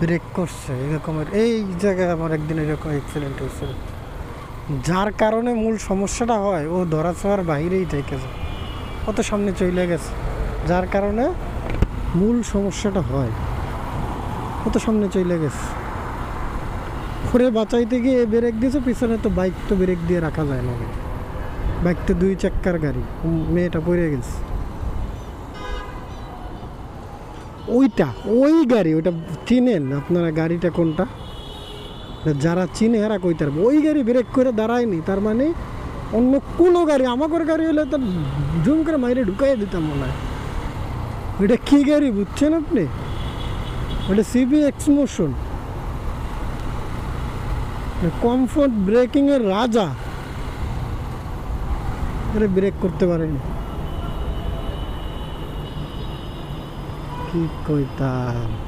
Break করছে, এরকম এই জায়গায় আমার একদিন এরকম অ্যাক্সিডেন্ট হয়েছিল যার কারণে মূল সমস্যাটা হয়, ও ধরাছোঁয়ার বাইরেই থেকে যায়। কত সামনে চলে গেছে। যার কারণে মূল সমস্যাটা হয়। কত সামনে চলে গেছে। ঘুরে বাঁচাইতে গিয়ে ব্রেক দিয়েছে, পিছনে তো বাইক তো ব্রেক দিয়ে রাখা যায় না। বাইক তো দুই চাক্কার গাড়ি মেয়েটা পড়ে গেছে। ওইটা, ওই গাড়ি, ওইটা চিনেন আপনারা গাড়িটা কোনটা? যারা চিনে এরা কইতে পারবে। ওই গাড়ি ব্রেক করে দাঁড়ায়নি, তার মানে অন্য কোনো গাড়ি আমাদের গাড়ি হলে তো জুম করে মাইরে ঢুকাই দিতাম মনে হয়। ওইটা কী গাড়ি বুঝছেন আপনি? ওটা সিবি এক্সমোশন কমফোর্ট ব্রেকিংয়ের রাজা। আরে ব্রেক করতে পারেনি। কি কইতাম?